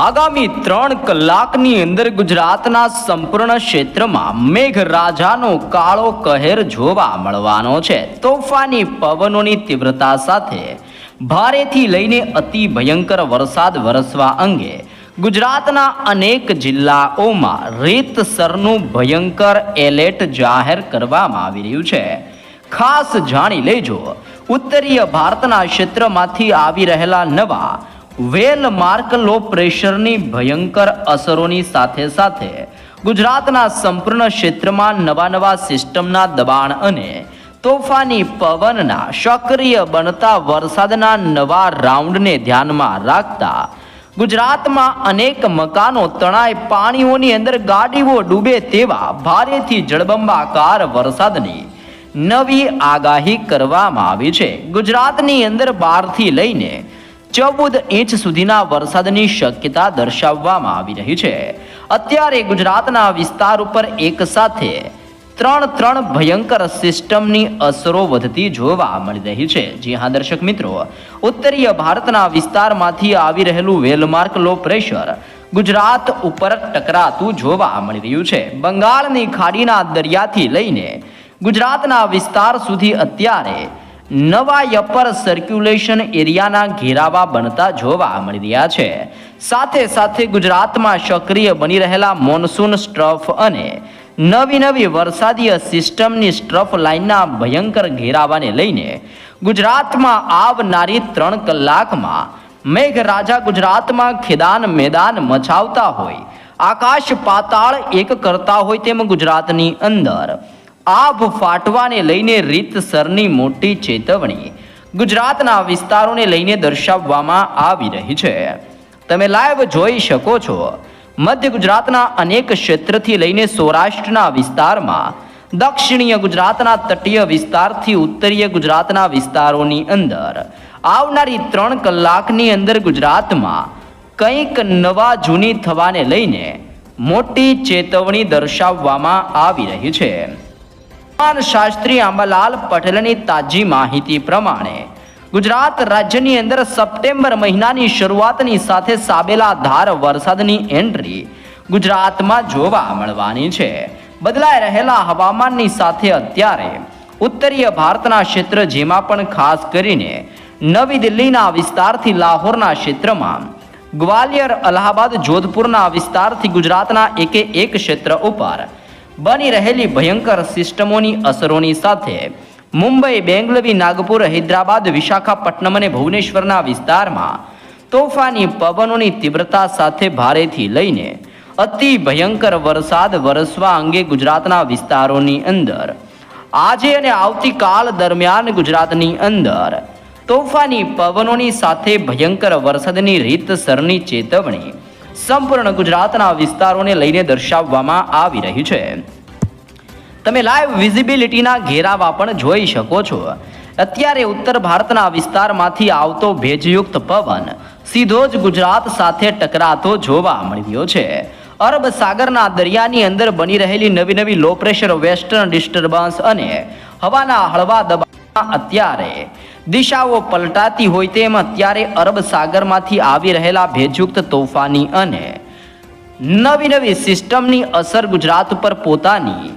આગામી ત્રણ કલાકની અંદર ગુજરાતના સંપૂર્ણ ક્ષેત્રમાં મેઘરાજાનો કાળો કહેર જોવા મળવાનો છે. તોફાની પવનોની તીવ્રતા સાથે ભારેથી લઈને અતિ ભયંકર વરસાદ વરસવા અંગે ગુજરાતના અનેક જિલ્લાઓમાં રીતસરનું ભયંકર એલર્ટ જાહેર કરવામાં આવી રહ્યું છે. ખાસ જાણી લેજો, ઉત્તરીય ભારતના ક્ષેત્રમાંથી આવી રહેલા નવા વેલ માર્ક લો પ્રેશરની ભયંકર અસરોની સાથે સાથે ગુજરાતના સંપૂર્ણ ક્ષેત્રમાં નવા નવા સિસ્ટમના દબાણ અને તોફાની પવનના સક્રિય બનતા વરસાદના નવા રાઉન્ડને ધ્યાનમાં રાખતા ગુજરાતમાં અનેક મકાનો તણાય પાણીઓની અંદર ગાડીઓ ડૂબે તેવા ભારેથી જળબંબાકાર વરસાદની નવી આગાહી કરવામાં આવી છે. ગુજરાતની અંદર બારથી લઈને ચૌદ ઇંચ સુધીના વરસાદની શક્યતા દર્શાવવામાં આવી રહી છે. અત્યારે ગુજરાતના વિસ્તાર ઉપર એક સાથે ત્રણ ત્રણ ભયંકર સિસ્ટમની અસરો વધતી જોવા મળી રહી છે. જી હા, દર્શક મિત્રો, ઉત્તરીય ભારતના વિસ્તારમાંથી આવી રહેલું વેલમાર્ક લો પ્રેશર ગુજરાત ઉપર ટકરાતું જોવા મળી રહ્યું છે. બંગાળની ખાડીના દરિયાથી લઈને ગુજરાતના વિસ્તાર સુધી અત્યારે નવા યપર સર્ક્યુલેશન એરિયાના ઘેરાવા બનતા જોવા મળી રહ્યા છે. સાથે સાથે ગુજરાતમાં સક્રિય બની રહેલા મોન્સૂન સ્ટ્રફ અને નવી નવી વરસાદીય સિસ્ટમની સ્ટ્રફ લાઇનના ભયંકર ઘેરાવાને લઈને ગુજરાતમાં આવનારી ત્રણ કલાકમાં મેઘરાજા ગુજરાતમાં ખેદાન મેદાન મચાવતા હોય, આકાશ પાતાળ એક કરતા હોય તેમ ગુજરાતની અંદર. આભ ફાટવાને લઈને રીતસરની મોટી ચેતવણી ગુજરાતના વિસ્તારોને લઈને દર્શાવવામાં આવી રહી છે. તમે લાઈવ જોઈ શકો છો. મધ્ય ગુજરાતના અનેક ક્ષેત્રથી લઈને સૌરાષ્ટ્રના વિસ્તારમાં, દક્ષિણીય ગુજરાતના તટીય વિસ્તારથી ઉત્તરીય ગુજરાતના વિસ્તારોની અંદર, આવનારી ત્રણ કલાકની અંદર ગુજરાતમાં કંઈક નવા જૂની થવાને લઈને મોટી ચેતવણી દર્શાવવામાં આવી રહી છે. શાસ્ત્રી આંબાલાલ પટેલની તાજી માહિતી પ્રમાણે ગુજરાત રાજ્યની અંદર સપ્ટેમ્બર મહિનાની શરૂઆતની સાથે સાબેલા ધાર વરસાદની એન્ટ્રી ગુજરાતમાં જોવા મળવાની છે. બદલાઈ રહેલા હવામાનની સાથે અત્યારે ઉત્તરીય ભારતના ક્ષેત્ર જેમાં પણ ખાસ કરીને નવી દિલ્હીના વિસ્તારથી લાહોરના ક્ષેત્રમાં ગ્વાલિયર, અલ્હાબાદ, જોધપુરના વિસ્તારથી ગુજરાતના એકે એક ક્ષેત્ર ઉપર બની રહેલી ભયંકર સિસ્ટમોની અસરોની સાથે મુંબઈ, બેંગલવી, નાગપુર, હૈદરાબાદ, વિશાખાપટ્ટનમ અને ભુવનેશ્વરના વિસ્તારમાં તોફાની પવનોની તીવ્રતા સાથે ભારેથી લઈને અતિ ભયંકર વરસાદ વરસવા અંગે ગુજરાતના વિસ્તારોની અંદર. આજે અને આવતીકાલ દરમિયાન ગુજરાતની અંદર તોફાની પવનોની સાથે ભયંકર વરસાદની રીતસરની ચેતવણી સંપૂર્ણ ગુજરાતના વિસ્તારોને લઈને દર્શાવવામાં આવી રહી છે. તમે લાઈવ વિઝિબિલિટીના ઘેરાવા પણ જોઈ શકો છો. અત્યારે ઉત્તર ભારતના વિસ્તારમાંથી આવતો ભેજયુક્ત પવન સીધો જ ગુજરાત સાથે ટકરાતો જોવા મળ્યો છે. અરબ સાગરના દરિયાની અંદર બની રહેલી નવી નવી લો પ્રેશર વેસ્ટર્ન ડિસ્ટર્બન્સ અને હવાના હળવા દબાણ અત્યારે. દિશાઓ પલટાતી હોય તેમ અત્યારે અરબ સાગરમાંથી આવી રહેલા ભેજયુક્ત તોફાની અને નવી નવી સિસ્ટમની અસર ગુજરાત ઉપર પોતાની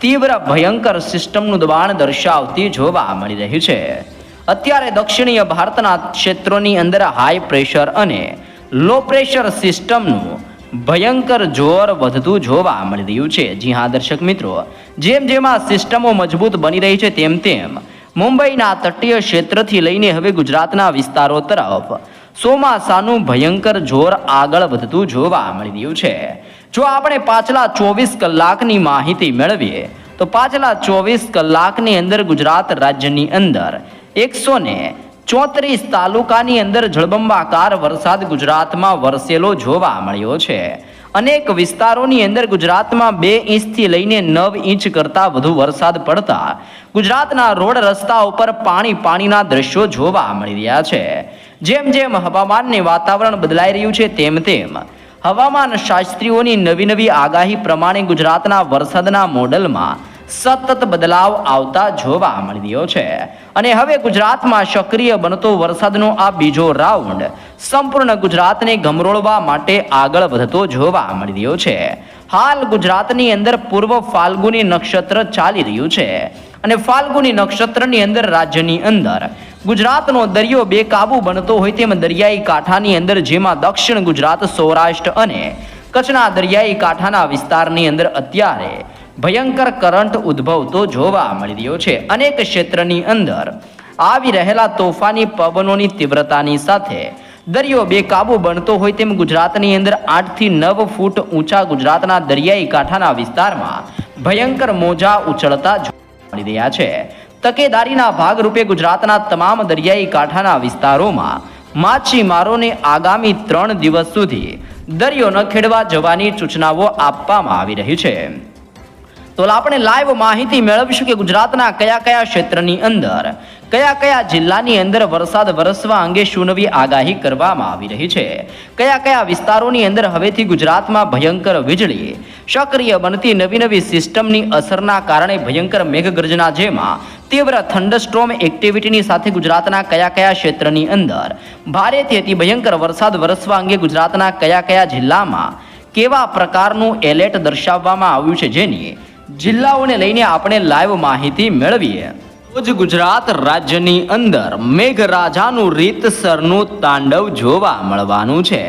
તીવ્ર ભયંકર સિસ્ટમનું દબાણ દર્શાવતી જોવા મળી રહી છે. અત્યારે દક્ષિણીય ભારતના ક્ષેત્રોની અંદર હાઈ પ્રેશર અને લો પ્રેશર સિસ્ટમનું ભયંકર જોર વધતું જોવા મળી રહ્યું છે. જી હા, દર્શક મિત્રો. જેમ જેમ આ સિસ્ટમો મજબૂત બની રહી છે, તેમ તેમ મુંબઈના તટીય ક્ષેત્રથી લઈને હવે ગુજરાતના વિસ્તારો તરફ ચોમાસાનું ભયંકર જોર આગળ વધતું જોવા મળી રહ્યું છે. જો આપણે પાછલા ચોવીસ કલાકની માહિતી મેળવીએ, તો પાછલા ચોવીસ કલાકની અંદર ગુજરાત રાજ્યની અંદર એકસો ને ચોત્રીસ તાલુકાની અંદર જળબંબાકાર વરસાદ ગુજરાતમાં વરસેલો જોવા મળ્યો છે. અનેક વિસ્તારોની અંદર ગુજરાતમાં બે ઇંચથી લઈને નવ ઇંચ કરતાં વધુ વરસાદ પડતા ગુજરાતના રોડ રસ્તા ઉપર પાણી પાણીના દ્રશ્યો જોવા મળી રહ્યા છે. જેમ જેમ હવામાનને વાતાવરણ બદલાઈ રહ્યું છે તેમ તેમ હવામાન શાસ્ત્રીઓની નવી નવી આગાહી પ્રમાણે ગુજરાતના વરસાદના મોડલમાં સતત બદલાવ આવતા જોવા મળી છે. અને હવે ગુજરાતમાં સક્રિય બનતો વરસાદનો આ બીજો રાઉન્ડ સંપૂર્ણ ગુજરાતને ગમરોળવા માટે આગળ વધતો જોવા મળી છે. હાલ ગુજરાતની અંદર પૂર્વ ફાલ્ગુની નક્ષત્ર ચાલી રહ્યું છે. અને ફાલ્ગુની નક્ષત્રની અંદર રાજ્યની અંદર ગુજરાતનો દરિયો બેકાબુ બનતો હોય તેમ દરિયાઈ કાંઠાની અંદર જેમાં દક્ષિણ ગુજરાત સૌરાષ્ટ્ર અને કચ્છના દરિયાઈ કાંઠાના વિસ્તારની અંદર અત્યારે ભયંકર કરંટ ઉદ્ભવતો જોવા મળી રહ્યો છે. અનેક ક્ષેત્રની અંદર આવી રહેલા તોફાની પવનોની તીવ્રતાની સાથે દરિયો બેકાબુ બનતો હોય તેમ ગુજરાતની અંદર આઠથી નવ ફૂટ ઊંચા ગુજરાતના દરિયાઈ કાંઠાના વિસ્તારમાં ભયંકર મોજા ઉછળતા જોવા મળી રહ્યા છે. તકેદારીના ભાગરૂપે ગુજરાતના તમામ દરિયાઈ કાંઠાના વિસ્તારોમાં માછીમારોને આગામી ત્રણ દિવસ સુધી દરિયો ન ખેડવા જવાની સૂચનાઓ આપવામાં આવી રહી છે. તો આપણે લાઈવ માહિતી મેળવીશું કે ગુજરાતના કયા કયા ક્ષેત્રની અંદર, કયા કયા જિલ્લાની અંદર વરસાદ વરસવા અંગે શું નવી આગાહી કરવામાં આવી રહી છે, કયા કયા વિસ્તારોની અંદર હવેથી ગુજરાતમાં ભયંકર વીજળી, સક્રિય બનતી નવી નવી સિસ્ટમની અસરના કારણે ભયંકર મેઘગર્જના જેમાં તીવ્ર થંડરસ્ટ્રોમ એક્ટિવિટીની સાથે ગુજરાતના કયા કયા ક્ષેત્રની અંદર ભારેથી અતિ ભયંકર વરસાદ વરસવા અંગે ગુજરાતના કયા કયા જિલ્લામાં કેવા પ્રકારનું એલર્ટ દર્શાવવામાં આવ્યું છે જેની જિલ્લાઓને લઈને આપણે લાઈવ માહિતી મેળવીએ. રોજ ગુજરાત રાજ્યની અંદર મેઘરાજાનું રીતસરનું તાંડવ જોવા મળવાનું છે.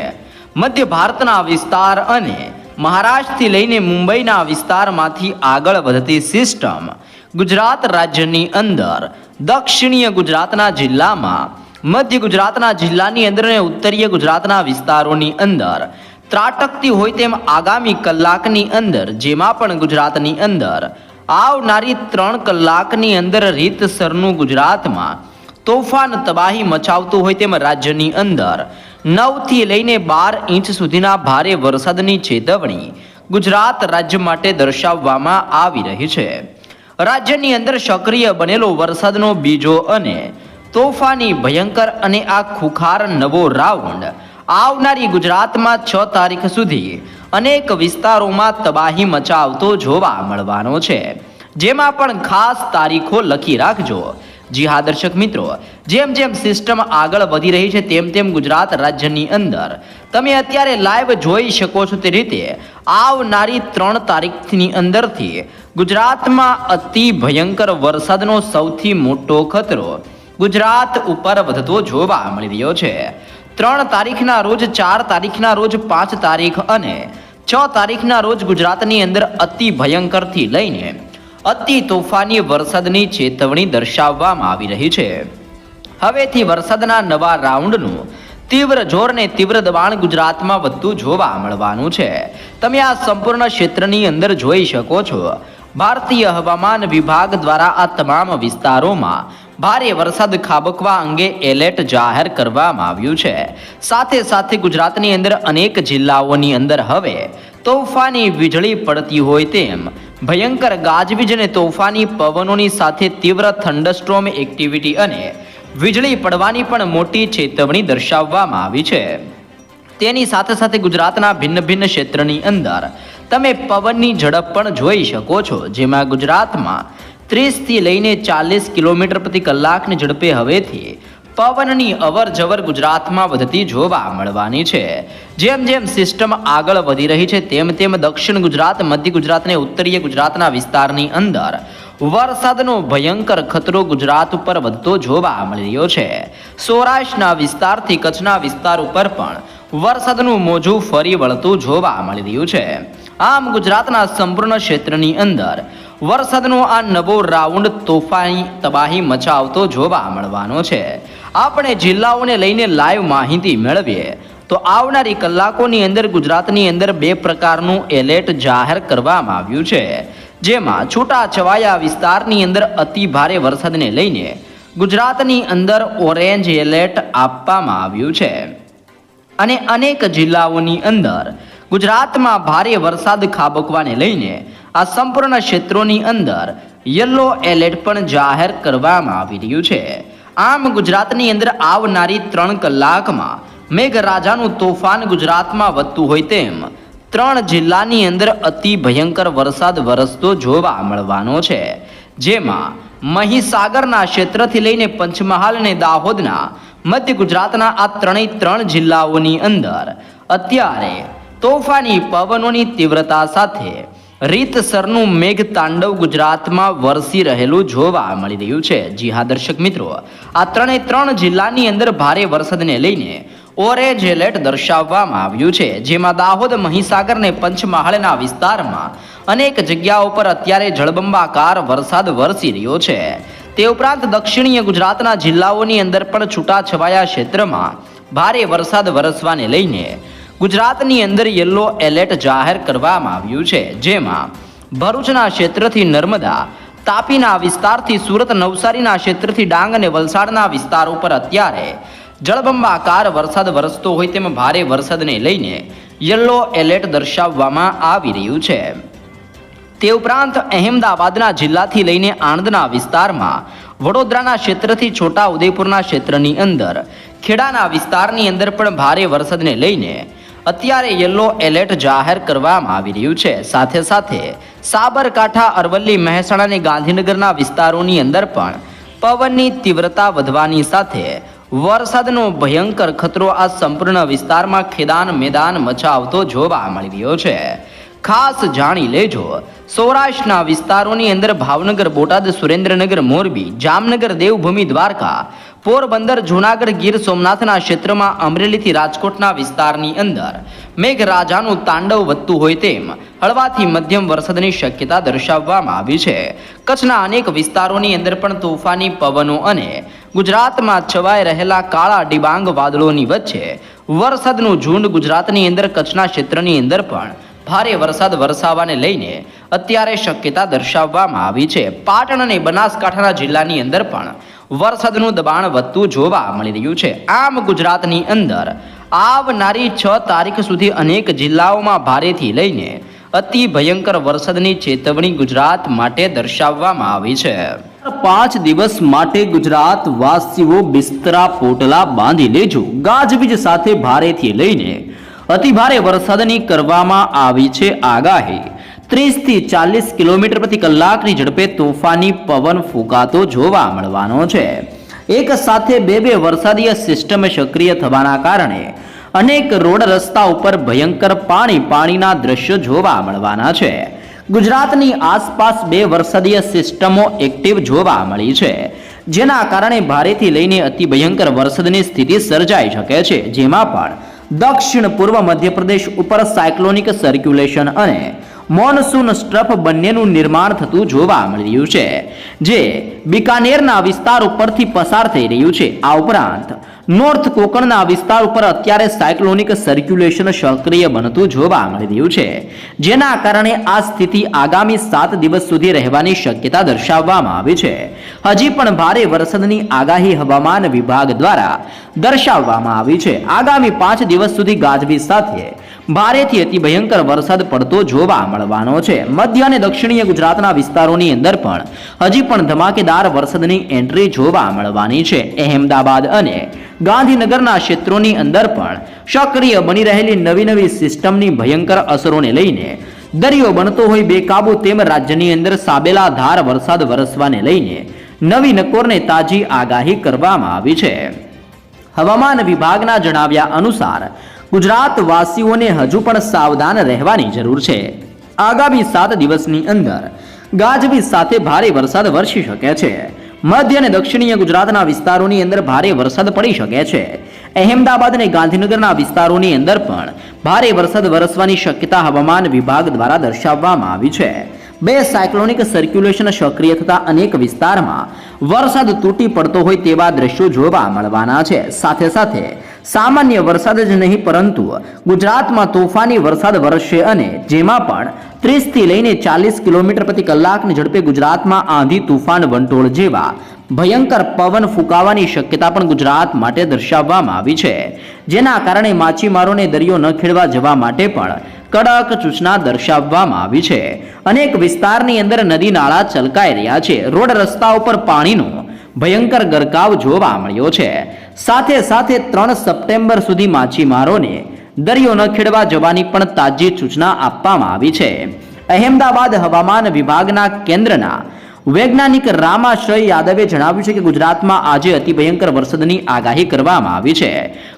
મધ્ય ભારતના વિસ્તાર અને મહારાષ્ટ્રથી લઈને મુંબઈના વિસ્તારમાંથી આગળ વધતી સિસ્ટમ ગુજરાત રાજ્યની અંદર દક્ષિણીય ગુજરાતના જિલ્લામાં, મધ્ય ગુજરાતના જિલ્લાની અંદર અને ઉત્તરીય ગુજરાતના વિસ્તારોની અંદર ત્રાટકતી હોય તેમ આગામી કલાકની અંદર, જેમાં પણ ગુજરાતની અંદર, આવનારી ત્રણ કલાકની અંદર રીતસરનું ગુજરાતમાં તોફાન તબાહી મચાવતું હોય તેમ રાજ્યની અંદર, નવથી લઈને બાર ઇંચ સુધીના ભારે વરસાદની ચેતવણી ગુજરાત રાજ્ય માટે દર્શાવવામાં આવી રહી છે. રાજ્યની અંદર સક્રિય બનેલો વરસાદનો બીજો અને તોફાની ભયંકર અને આ ખુખાર નવો રાઉન્ડ આવનારી ગુજરાતમાં છ તારીખ સુધી અનેક વિસ્તારોમાં તબાહી મચાવતો જોવા મળવાનો છે. જેમાં પણ ખાસ તારીખો લખી રાખજો. જી હા દર્શક મિત્રો, જેમ જેમ સિસ્ટમ આગળ વધી રહી છે તેમ તેમ ગુજરાત રાજ્યની અંદર તમે અત્યારે લાઈવ જોઈ શકો છો તે રીતે આવનારી ત્રણ તારીખની અંદરથી ગુજરાતમાં અતિ ભયંકર વરસાદનો સૌથી મોટો ખતરો ગુજરાત ઉપર વધતો જોવા મળી રહ્યો છે. ત્રણ તારીખના રોજ ચાર તારીખના રોજ પાંચ તારીખ અને છ તારીખના રોજ ગુજરાતની અંદર અતિ ભયંકરથી લઈને અતિ તોફાની વરસાદની ચેતવણી દર્શાવવામાં આવી રહી છે. હવેથી વરસાદના નવા રાઉન્ડનું તીવ્ર જોર ને તીવ્ર દબાણ ગુજરાતમાં વધતું જોવા મળવાનું છે. તમે આ સંપૂર્ણ ક્ષેત્રની અંદર જોઈ શકો છો. ભારતીય હવામાન વિભાગ દ્વારા આ તમામ વિસ્તારોમાં ભારે વરસાદ ખાબકવા અંગે એલર્ટ જાહેર કરવામાં આવ્યું છે. સાથે સાથે ગુજરાતની અંદર અનેક જિલ્લાઓની અંદર હવે તોફાની વીજળી પડતી હોય તેમ ભયંકર ગાજવીજ અને તોફાની પવનોની સાથે તીવ્ર થંડરસ્ટ્રોમ એક્ટિવિટી અને વીજળી પડવાની પણ મોટી ચેતવણી દર્શાવવામાં આવી છે. તેની સાથે સાથે ગુજરાતના ભિન્ન ભિન્ન ક્ષેત્રની અંદર તમે પવનની ઝડપ પણ જોઈ શકો છો, જેમાં ગુજરાતમાં ત્રીસથી લઈને ચાલીસ કિલોમીટર પ્રતિ કલાકની ઝડપે હવેથી પવનની અવર જવર ગુજરાતમાં વધતી જોવા મળવાની છે. જેમ જેમ સિસ્ટમ આગળ વધી રહી છે, તેમ તેમ દક્ષિણ ગુજરાત, મધ્ય ગુજરાત અને ઉત્તરીય ગુજરાતના વિસ્તારની અંદર વરસાદનો ભયંકર ખતરો ગુજરાત ઉપર વધતો જોવા મળી રહ્યો છે. સૌરાષ્ટ્રના વિસ્તારથી કચ્છના વિસ્તાર ઉપર પણ વરસાદનું મોજું ફરી વળતું જોવા મળી રહ્યું છે. આમ ગુજરાતના સંપૂર્ણ ક્ષેત્રની અંદર વરસાદનો આ નવો રાઉન્ડ તોફાની તબાહી મચાવતો જોવા મળવાનો છે. આપણે જિલ્લાઓને લઈને લાઈવ માહિતી મેળવીએ તો આવનારી કલાકોની અંદર ગુજરાતની અંદર બે પ્રકારનું એલર્ટ જાહેર કરવામાં આવ્યું છે. જેમાં છૂટા છવાયા વિસ્તારની અંદર અતિ ભારે વરસાદને લઈને ગુજરાતની અંદર ઓરેન્જ એલર્ટ આપવામાં આવ્યું છે. અને અનેક જિલ્લાઓની અંદર ગુજરાતમાં ભારે વરસાદ ખાબકવાને લઈને આ સંપૂર્ણ ક્ષેત્રોની અંદર યલો એલર્ટ પણ જાહેર કરવામાં આવી રહ્યું છે. આમ ગુજરાતની અંદર આવનારી ત્રણ કલાકમાં મેઘરાજાનું તોફાન ગુજરાતમાં વધતું હોય તેમ ત્રણ જિલ્લાની અંદર અતિ ભયંકર વરસાદ વરસતો જોવા મળવાનો છે. જેમાં મહીસાગરના ક્ષેત્રથી લઈને પંચમહાલ અને દાહોદના મધ્ય ગુજરાતના આ ત્રણેય ત્રણ જિલ્લાઓની અંદર અત્યારે તોફાની પવનોની તીવ્રતા સાથે રીતસરનું મેઘ તાંડવ ગુજરાતમાં વરસી રહેલું જોવા મળી રહ્યું છે. જી હા, દર્શક મિત્રો, આ ત્રણેય ત્રણ જિલ્લાની અંદર ભારે વરસાદને લઈને ઓરેન્જ એલર્ટ દર્શાવવામાં આવ્યું છે. જેમાં દાહોદ, મહીસાગર અને પંચમહાલના વિસ્તારમાં અનેક જગ્યાઓ પર અત્યારે જળબંબાકાર વરસાદ વરસી રહ્યો છે. તે ઉપરાંત દક્ષિણીય ગુજરાતના જિલ્લાઓની અંદર પણ છૂટાછવાયા ક્ષેત્રમાં ભારે વરસાદ વરસવાને લઈને ગુજરાતની અંદર યલો એલર્ટ જાહેર કરવામાં આવ્યું છે, જેમાં ભરૂચના ક્ષેત્રથી નર્મદા, તાપીના વિસ્તારથી સુરત, નવસારીના ક્ષેત્રથી ડાંગ અને વલસાડના વિસ્તારો પર અત્યારે જળબંબાકાર વરસાદ વરસતો હોય તેમ ભારે વરસાદને લઈને યલો એલર્ટ દર્શાવવામાં આવી રહ્યું છે. તે ઉપરાંત અહેમદાબાદના જિલ્લાથી લઈને આણંદના વિસ્તારમાં, વડોદરાના ક્ષેત્રથી છોટા ઉદેપુરના ક્ષેત્રની અંદર, ખેડાના વિસ્તારની અંદર પણ ભારે વરસાદને લઈને અત્યારે યલો એલર્ટ જાહેર કરવામાં આવી રહ્યું છે. સાથે સાથે સાબરકાંઠા, અરવલ્લી, મહેસાણા અને ગાંધીનગરના વિસ્તારોની અંદર પણ પવનની તીવ્રતા વધવાની સાથે વરસાદનો ભયંકર ખતરો આ સંપૂર્ણ વિસ્તારમાં ખેદાન મેદાન મચાવતો જોવા મળી રહ્યો છે. ખાસ જાણી લેજો, સૌરાષ્ટ્રના વિસ્તારોની અંદર ભાવનગર, બોટાદ, સુરેન્દ્રનગર, મોરબી, જામનગર, દેવભૂમિ, દ્વારકા પોરબંદર જૂનાગઢ ગીર સોમનાથના ક્ષેત્રમાં અમરેલીથી રાજકોટના વિસ્તારની અંદર મેઘરાજાનું તાંડવ વધતું હોય તેમ હળવાથી મધ્યમ વરસાદની શક્યતા દર્શાવવામાં આવી છે. કચ્છના અનેક વિસ્તારોની અંદર પણ તોફાની પવનો અને ગુજરાતમાં છવાઈ રહેલા કાળા ડિબાંગ વાદળોની વચ્ચે વરસાદનું ઝુંડ ગુજરાતની અંદર કચ્છના ક્ષેત્રની અંદર પણ ભારે વરસાદ વરસાવાને લઈને અત્યારે શક્યતા દર્શાવવામાં આવી છે. પાટણ અને બનાસકાંઠાના જિલ્લાની અંદર પણ વરસાદનું દબાણ વધતું જોવા મળી રહ્યું છે. આમ ગુજરાતની અંદર આવનારી છ તારીખ સુધી અનેક જિલ્લાઓમાં ભારેથી લઈને અતિ ભયંકર વરસાદની ચેતવણી ગુજરાત માટે દર્શાવવામાં આવી છે. પાંચ દિવસ માટે ગુજરાત વાસીઓ બિસ્તરા પોટલા બાંધી લેજો. ગાજવીજ સાથે ભારેથી લઈને અતિ ભારે વરસાદની કરવામાં આવી છે આગાહી. ત્રીસથી ચાલીસ કિલોમીટર પ્રતિ કલાકની ઝડપે તોફાની પવન ફૂંકાતો જોવા મળવાનો છે. એક સાથે બે બે વરસાદીય સિસ્ટમ સક્રિય થવાના કારણે અનેક રોડ રસ્તા ઉપર ભયંકર પાણી પાણીના દ્રશ્યો જોવા મળવાના છે. ગુજરાતની આસપાસ બે વરસાદીય સિસ્ટમો એક્ટિવ જોવા મળી છે, જેના કારણે ભારેથી લઈને અતિ ભયંકર વરસાદની સ્થિતિ સર્જાઈ શકે છે, જેમાં પણ દક્ષિણ પૂર્વ મધ્યપ્રદેશ ઉપર સાયક્લોનિક સર્ક્યુલેશન અને મોનસૂન સ્ટ્રફ બંનેનું નિર્માણ થતું જોવા મળી રહ્યું છે, જે બિકાનેરના વિસ્તાર ઉપરથી પસાર થઈ રહ્યું છે. આ ઉપરાંત નોર્થ કોકણના વિસ્તાર ઉપર અત્યારે સાયક્લોનિક સર્ક્યુલેશન સક્રિય બનતું જોવા મળી રહ્યું છે. જેના કારણે આ સ્થિતિ આગામી સાત દિવસ સુધી રહેવાની શક્યતા દર્શાવવામાં આવી છે. હજી પણ ભારે વરસાદની આગાહી હવામાન વિભાગ દ્વારા દર્શાવવામાં આવી છે. આગામી પાંચ દિવસ સુધી ગાજવીજ સાથે ભારેથી અતિ ભયંકર વરસાદ પડતો જોવા મળવાનો છે. મધ્ય અને દક્ષિણીય ગુજરાતના વિસ્તારોની અંદર પણ હજી પણ ધમાકેદાર વરસાદની એન્ટ્રી જોવા મળવાની છે. અહેમદાબાદ અને ગાંધીનગરના ક્ષેત્રોની અંદર પણ સક્રિય બની રહેલી નવી નવી સિસ્ટમની ભયંકર અસરોને લઈને દરિયો બનતો હોય બેકાબુ તેમ રાજ્યની અંદર સાબેલા ધાર વરસાદ વરસવાને લઈને નવી નકોરને તાજી આગાહી કરવામાં આવી છે. હવામાન વિભાગના જણાવ્યા અનુસાર ગુજરાતવાસીઓને હજુ પણ સાવધાન રહેવાની જરૂર છે. આગામી સાત દિવસની અંદર ગાજવીજ સાથે ભારે વરસાદ વરસી શકે છે. મધ્ય અને દક્ષિણીય ગુજરાતના વિસ્તારોની અંદર ભારે વરસાદ પડી શકે છે. અહેમદાબાદ અને ગાંધીનગરના વિસ્તારોની અંદર પણ ભારે વરસાદ વરસવાની શક્યતા હવામાન વિભાગ દ્વારા દર્શાવવામાં આવી છે. બે સાયક્લોનિક સર્ક્યુલેશન સક્રિય થતા અનેક વિસ્તારમાં વરસાદ તૂટી પડતો હોય તેવા દ્રશ્યો જોવા મળવાના છે. સાથે સાથે સામાન્ય વરસાદ જ નહીં, પરંતુ ગુજરાતમાં તોફાની વરસાદ વરસશે અને જેમાં પણ ત્રીસથી લઈને ચાલીસ કિલોમીટર પ્રતિ કલાકની ઝડપે ગુજરાતમાં આંધી, તુફાન, વંટોળ જેવા ભયંકર પવન ફૂંકાવાની શક્યતા પણ ગુજરાત માટે દર્શાવવામાં આવી છે. જેના કારણે માછીમારોને દરિયો ન ખેડવા જવા માટે પણ કડક સૂચના દર્શાવવામાં આવી છે. અનેક વિસ્તારની અંદર નદી, નાળા છલકાઈ રહ્યા છે. રોડ રસ્તા ઉપર પાણીનો ભયંકર ગરકાવ જોવા મળ્યો છે. સાથે સાથે ત્રણ સપ્ટેમ્બર સુધી માછીમારોને દરિયો ન ખેડવા જવાની પણ તાજી સૂચના આપવામાં આવી છે. અહેમદાબાદ હવામાન વિભાગના કેન્દ્રના વૈજ્ઞાનિક રામાશ્રય યાદવે જણાવ્યું છે કે ગુજરાતમાં આજે અતિ ભયંકર વરસાદની આગાહી કરવામાં આવી છે.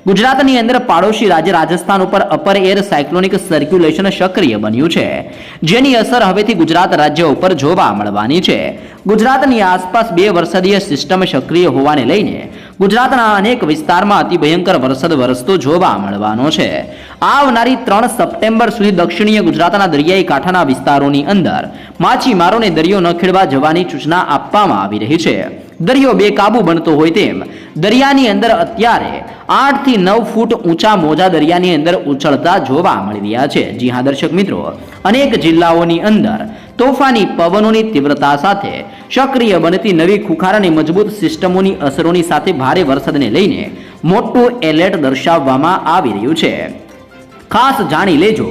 ગુજરાતની અંદર પાડોશી રાજ્ય રાજસ્થાન ઉપર અપર એર સાયક્લોનિક સર્ક્યુલેશન સક્રિય બન્યું છે, જેની અસર હવેથી ગુજરાત રાજ્ય ઉપર જોવા મળવાની છે. ગુજરાતની આસપાસ બે વરસાદીય સિસ્ટમ સક્રિય હોવાને લઈને ગુજરાતના અનેક વિસ્તારમાં અતિ ભયંકર વરસાદ વરસતો જોવા મળવાનો છે. આવનારી ત્રણ સપ્ટેમ્બર સુધી દક્ષિણીય ગુજરાતના દરિયાઈ કાંઠાના વિસ્તારોની અંદર માછીમારોને દરિયો ન ખેડવા જવાની સૂચના આપવામાં આવી રહી છે. દરિયો બેકાબુ બનતો હોય તેમ દરિયાની અંદર અત્યારે આઠથી નવ ફૂટ ઊંચા મોજા દરિયાની અંદર ઉછળતા જોવા મળી રહ્યા છે. જી હા, દર્શક મિત્રો, અનેક જિલ્લાઓની અંદર તોફાની પવનોની તીવ્રતા સાથે સક્રિય બનતી નવી ખુખાર અને મજબૂત સિસ્ટમોની અસરોની સાથે ભારે વરસાદને લઈને મોટું એલર્ટ દર્શાવવામાં આવી રહ્યું છે. ખાસ જાણી લેજો,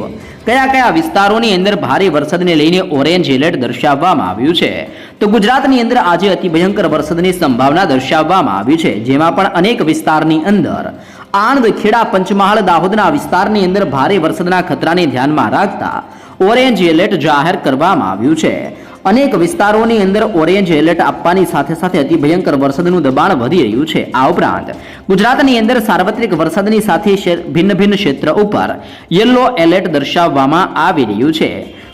કયા કયા વિસ્તારોની અંદર ભારે વરસાદને લઈને ઓરેન્જ એલર્ટ દર્શાવવામાં આવ્યું છે. તો ગુજરાતની અંદર આજે અતિ ભયંકર વરસાદની સંભાવના દર્શાવવામાં આવી છે, જેમાં પણ અનેક વિસ્તારની અંદર આણંદ, ખેડા, પંચમહાલ, દાહોદના વિસ્તારની અંદર ભારે વરસાદના ખતરાને ધ્યાનમાં રાખતા ઓરેન્જ એલર્ટ જાહેર કરવામાં આવ્યું છે. અનેક વિસ્તારોની અંદર ઓરેન્જ એલર્ટ આપવાની સાથે સાથે અતિ ભયંકર વરસાદનું દબાણ વધી રહ્યું છે. આ ઉપરાંત ગુજરાતની અંદર સાર્વત્રિક વરસાદની સાથે ભિન્ન ભિન્ન ક્ષેત્ર ઉપર યલો એલર્ટ દર્શાવવામાં આવી રહ્યું છે.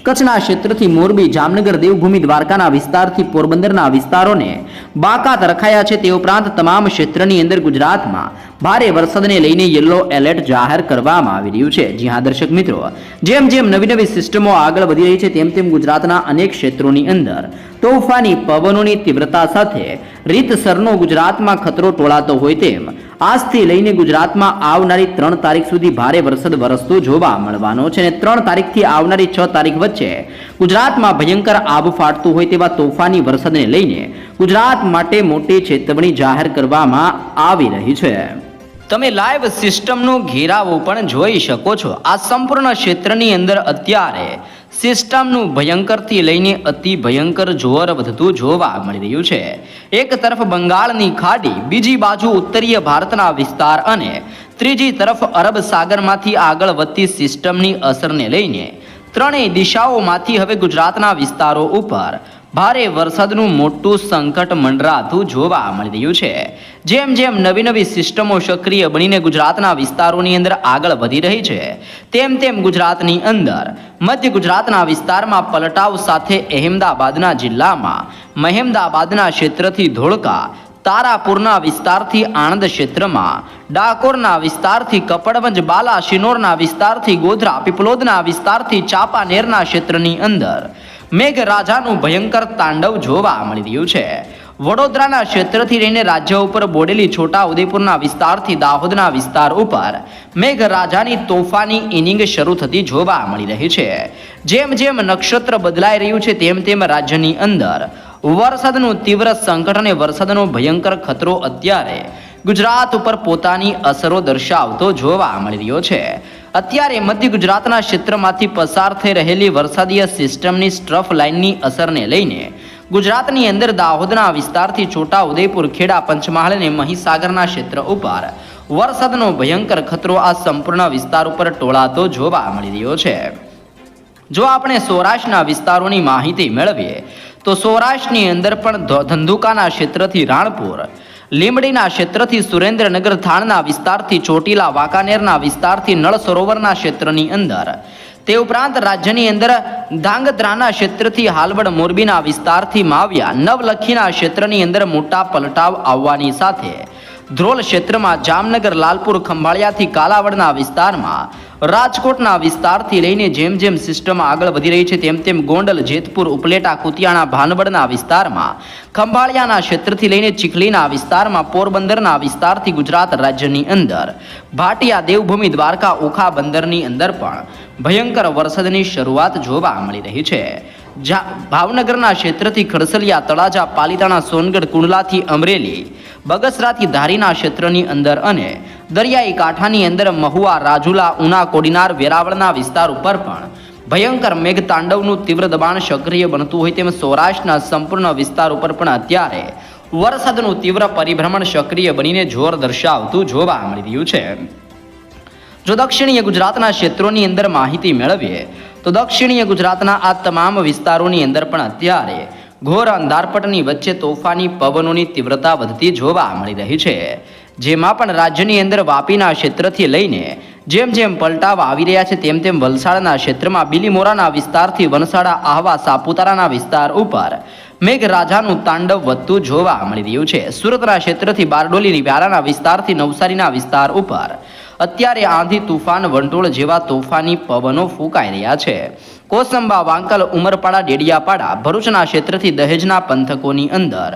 કચ્છના ક્ષેત્રથી મોરબી, જામનગર, દેવભૂમિ, દ્વારકાના વિસ્તારથી પોરબંદરના વિસ્તારોને બાકાત રખાયા છે તે ઉપરાંત તમામ ક્ષેત્રની અંદર ગુજરાતમાં ભારે વરસાદને લઈને યલો એલર્ટ જાહેર કરવામાં આવી રહ્યું છે. જી હા, દર્શક મિત્રો, જેમ જેમ નવી નવી સિસ્ટમો આગળ વધી રહી છે, તેમ તેમ ગુજરાતના અનેક ક્ષેત્રોની અંદર તોફાની પવનોની તીવ્રતા સાથે રીતસરનો ગુજરાતમાં ખતરો ટોળાતો હોય તેમ આજથી લઈને ગુજરાતમાં આવનારી ત્રણ તારીખ સુધી ભારે વરસાદ વરસતો જોવા મળવાનો છે અને ત્રણ તારીખથી આવનારી છ તારીખ વચ્ચે ગુજરાતમાં ભયંકર આબ ફાટતું હોય તેવા તોફાની વરસાદને લઈને ગુજરાત માટે મોટી ચેતવણી જાહેર કરવામાં આવી રહી છે. તમે લાઈવ સિસ્ટમનો ઘેરાવો પણ જોઈ શકો છો. આ સંપૂર્ણ ક્ષેત્રની અંદર અત્યારે સિસ્ટમનું ભયંકરથી લઈને અતિ ભયંકર જોર વધતું જોવા મળી રહ્યું છે. એક તરફ બંગાળની ખાડી, બીજી બાજુ ઉત્તરીય ભારતના વિસ્તાર અને ત્રીજી તરફ અરબ સાગરમાંથી આગળ વધતી સિસ્ટમની અસરને લઈને ત્રણેય દિશાઓમાંથી હવે ગુજરાતના વિસ્તારો ઉપર ભારે વરસાદનું મોટું સંકટ મંડરાતું જોવા મળી રહ્યું છે. જેમ જેમ નવી નવી સિસ્ટમો સક્રિય બનીને ગુજરાતના વિસ્તારોની અંદર આગળ વધી રહી છે, તેમ તેમ ગુજરાતની અંદર મધ્ય ગુજરાતના વિસ્તારમાં પલટાવ સાથે અહેમદાબાદના જિલ્લામાં, મહેમદાબાદના ક્ષેત્રથી ધોળકા, તારાપુરના વિસ્તારથી આણંદ ક્ષેત્રમાં, ડાકોરના વિસ્તારથી કપડવંજ, બાલા, શિનોરના વિસ્તારથી ગોધરા, પીપલોદના વિસ્તારથી ચાપાનેરના ક્ષેત્રની અંદર મેઘરાજાનું ભયંકર તાંડવ જોવા મળી રહ્યું છે. વડોદરાના ક્ષેત્રથી લઈને રાજ્ય ઉપર બોડેલી છોટા ઉદેપુરના વિસ્તારથી દાહોદના વિસ્તાર ઉપર મેઘરાજાની તોફાની ઇનિંગ શરૂ થતી જોવા મળી રહી છે. જેમ જેમ નક્ષત્ર બદલાઈ રહ્યું છે, તેમ તેમ રાજ્યની અંદર વરસાદનું તીવ્ર સંકટ અને વરસાદનો ભયંકર ખતરો અત્યારે ગુજરાત ઉપર પોતાની અસરો દર્શાવતો જોવા મળી રહ્યો છે. અત્યારે મધ્ય ગુજરાતના ક્ષેત્રમાંથી પસાર થઈ રહેલી વરસાદીય સિસ્ટમની સ્ટ્રફ લાઇનની અસરને લઈને ગુજરાતની અંદર દાહોદના વિસ્તારથી છોટા ઉદયપુર, ખેડા, પંચમહાલ અને મહીસાગરના ક્ષેત્ર ઉપર વરસાદનો ભયંકર ખતરો આ સંપૂર્ણ વિસ્તાર ઉપર ટોળાતો જોવા મળી રહ્યો છે. જો આપણે સૌરાષ્ટ્રના વિસ્તારોની માહિતી મેળવીએ, તો સૌરાષ્ટ્રની અંદર પણ ધંધુકાના ક્ષેત્રથી રાણપુર લીંબડીના ક્ષેત્રથી સુરેન્દ્રનગર થાણના વિસ્તારથી ચોટીલા, વાંકાનેરના વિસ્તારથી નળ સરોવરના ક્ષેત્રની અંદર. તે ઉપરાંત રાજ્યની અંદર ધાંગધ્રાના ક્ષેત્રથી હાલવડ મોરબીના વિસ્તારથી માવ્યા, નવલખીના ક્ષેત્રની અંદર મોટા પલટાવ આવવાની સાથે. ધ્રોલ ક્ષેત્રમાં જામનગર, લાલપુર, ખંભાળિયાથી કાલાવડના વિસ્તારમાં રાજકોટના વિસ્તારથી લઈને જેમ જેમ સિસ્ટમ આગળ વધી રહી છે, તેમ તેમ ગોંડલ, જેતપુર, ઉપલેટા, કુતિયાણા, ભાનવડના વિસ્તારમાં, ખંભાળિયાના ક્ષેત્રથી લઈને ચીખલીના વિસ્તારમાં, પોરબંદરના વિસ્તારથી ગુજરાત રાજ્યની અંદર, ભાટિયા, દેવભૂમિ, દ્વારકા, ઓખા બંદરની અંદર પણ ભયંકર વરસાદની શરૂઆત જોવા મળી રહી છે. ભાવનગરના ક્ષેત્રથી ખડસલિયા, તળાજા, પાલીતાણા, સોનગઢ, કુંડલાથી અમરેલી, બગસરાથી ધારીના ક્ષેત્રની અંદર અને દરિયાઈ કાંઠાની અંદર મહુવા, રાજુલા, ઉના, કોડીનાર, વેરાવળના વિસ્તાર ઉપર પણ ભયંકર મેઘતાંડવનું તીવ્ર દબાણ સક્રિય બનતું હોય તેમ સૌરાષ્ટ્રના સંપૂર્ણ વિસ્તાર ઉપર પણ અત્યારે વરસાદનું તીવ્ર પરિભ્રમણ સક્રિય બનીને જોર દર્શાવતું જોવા મળી રહ્યું છે. જો દક્ષિણીય ગુજરાતના ક્ષેત્રોની અંદર માહિતી મેળવીએ તો દક્ષિણીય ગુજરાતના આ તમામ વિસ્તારોની અંદર પણ અત્યારે ઘોર અંધારપટની વચ્ચે તોફાની પવનોની તીવ્રતા વધતી જોવા મળી રહી છે. જેમાં પણ રાજ્યની અંદર વાપીના ક્ષેત્રથી લઈને જેમ જેમ પલટાવ આવી રહ્યા છે તેમ તેમ વલસાડના ક્ષેત્રમાં બિલીમોરાના વિસ્તારથી વનસાડા, આહવા, સાપુતારાના વિસ્તાર ઉપર મેઘરાજાનું તાંડવ વધતું જોવા મળી રહ્યું છે. સુરતના ક્ષેત્રથી બારડોલીની વ્યારાના વિસ્તારથી નવસારીના વિસ્તાર ઉપર અત્યારે આંધી તુફાન, વંટોળ જેવા તોફાની પવનો ફૂંકાઈ રહ્યા છે. કોસંબા, વાંકલ, ઉમરપાડા, ડેડિયાપાડા, ભરૂચના ક્ષેત્રથી દહેજના પંથકોની અંદર.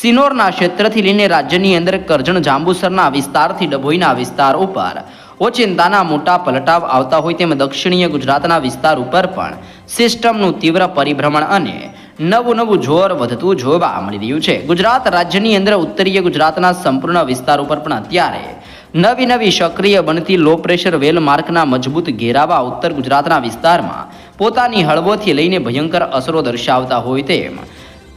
સિનોરના ક્ષેત્રથી લઈને રાજ્યની અંદર કરજણ જાંબુસરના વિસ્તારથી ડભોઈના વિસ્તાર ઉપર. ઓચિંતાના મોટા પલટાવ આવતા હોય તેમ દક્ષિણીય ગુજરાતના વિસ્તાર ઉપર પણ સિસ્ટમનું તીવ્ર પરિભ્રમણ અને નવું નવું જોર વધતું જોવા મળી રહ્યું છે. ગુજરાત રાજ્યની અંદર ઉત્તરીય ગુજરાતના સંપૂર્ણ વિસ્તાર ઉપર પણ અત્યારે નવી નવી સક્રિય બનતી લો પ્રેશર વેલ માર્કના મજબૂત ઘેરાવા ઉત્તર ગુજરાતના વિસ્તારમાં પોતાની હળવોથી લઈને ભયંકર અસરો દર્શાવતા હોય તેમ.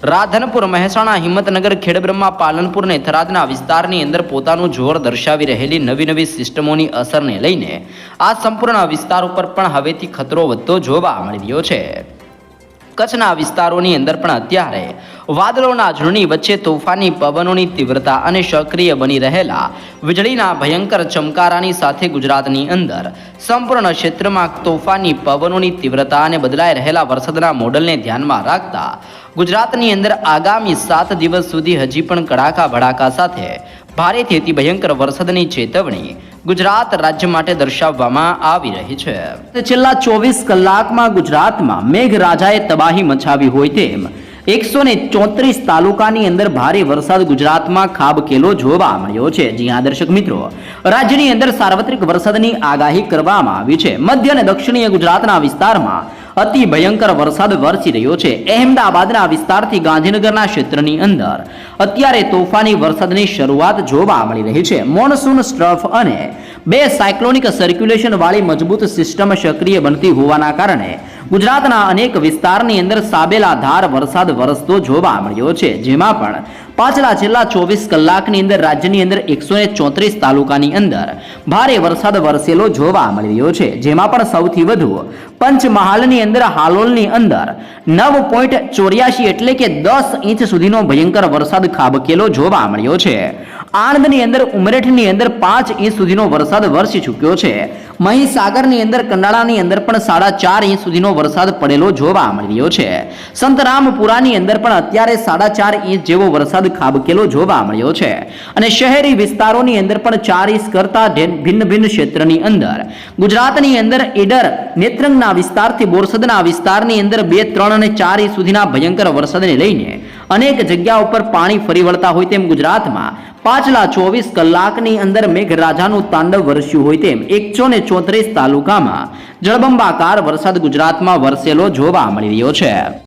રાધનપુર, મહેસાણા, હિંમતનગર, ખેડબ્રહ્મા, પાલનપુર ને થરાદના વિસ્તારની અંદર પોતાનું જોર દર્શાવી રહેલી નવી નવી સિસ્ટમોની અસરને લઈને આ સંપૂર્ણ વિસ્તાર ઉપર પણ હવેથી ખતરો વધતો જોવા મળી રહ્યો છે. કચ્છના વિસ્તારોની અંદર પણ અત્યારે વાદળોના ઝૂંડની વચ્ચે તોફાની પવનોની તીવ્રતા અને સક્રિય બની રહેલા વીજળીના ભયંકર ચમકારાની સાથે ગુજરાતની અંદર સંપૂર્ણ ક્ષેત્રમાં તોફાની પવનોની તીવ્રતા અને બદલાઈ રહેલા વરસાદના મોડલને ધ્યાનમાં રાખતા ગુજરાતની અંદર આગામી સાત દિવસ સુધી હજી પણ કડાકા ભડાકા સાથે ભારેથી અતિ ભયંકર વરસાદની ચેતવણી ગુજરાત રાજ્ય માટે દર્શાવવામાં આવી રહી છે. છેલ્લા ચોવીસ કલાકમાં ગુજરાતમાં મેઘરાજાએ તબાહી મચાવી હોય તેમ એકસો ને ચોત્રીસ તાલુકાની અંદર ભારે વરસાદ ગુજરાતમાં ખાબકેલો જોવા મળ્યો છે. જી હા, દર્શક મિત્રો, રાજ્યની અંદર સાર્વત્રિક વરસાદની આગાહી કરવામાં આવી છે. મધ્ય અને દક્ષિણીય ગુજરાતના વિસ્તારમાં અતિ ભયંકર વરસાદ વરસી રહ્યો છે. અહેમદાબાદના વિસ્તારથી ગાંધીનગરના ક્ષેત્રની અંદર. અત્યારે તોફાની વરસાદની શરૂઆત જોવા મળી રહી છે. મોનસૂન સ્ટ્રફ અને બે સાયક્લોનિક સર્ક્યુલેશન વાળી મજબૂત સિસ્ટમ સક્રિય બનતી હોવાના કારણે ગુજરાતના અનેક વિસ્તારની અંદર સાબેલા ધાર વરસાદ વરસતો જોવા મળ્યો છે. જેમાં પણ પાછલા છેલ્લા ચોવીસ કલાકની અંદર રાજ્યની અંદર એકસો ચોત્રીસ તાલુકાની અંદર ભારે વરસાદ વરસેલો જોવા મળી રહ્યો છે. જેમાં પણ સૌથી વધુ પંચમહાલની અંદર હાલોલની અંદર નવ પોઈન્ટ ચોર્યાસી એટલે કે દસ ઇંચ સુધીનો ભયંકર વરસાદ ખાબકેલો જોવા મળ્યો છે. આણંદની અંદર, ઉમરેઠની અંદર પાંચ ઇંચ સુધીનો વરસાદ વરસી ચૂક્યો છે. મહીસાગરની અંદર, કંડાળાની અંદર પણ સાડા ચાર ઇંચ સુધીનો વરસાદ પડેલો જોવા મળી રહ્યો છે. સંતરામપુરાની અંદર પણ અત્યારે સાડા ચાર ઇંચ જેવો વરસાદ ખાબકેલો જોવા મળ્યો છે. અને શહેરી વિસ્તારોની અંદર પણ ચાર ઇંચ કરતા ભિન્ન ભિન્ન ક્ષેત્રની અંદર. ગુજરાતની અંદર ઈડર નેત્રંગના વિસ્તારથી બોરસદના વિસ્તારની અંદર બે, ત્રણ અને ચાર ઇંચ સુધીના ભયંકર વરસાદને લઈને અનેક જગ્યા ઉપર પાણી ફરી વળતા હોય તેમ ગુજરાતમાં. પાછલા ચોવીસ કલાકની અંદર મેઘરાજાનું તાંડવ વરસ્યું હોય તેમ એકસો ને ચોત્રીસ તાલુકામાં જળબંબાકાર વરસાદ ગુજરાતમાં વરસેલો જોવા મળી રહ્યો છે.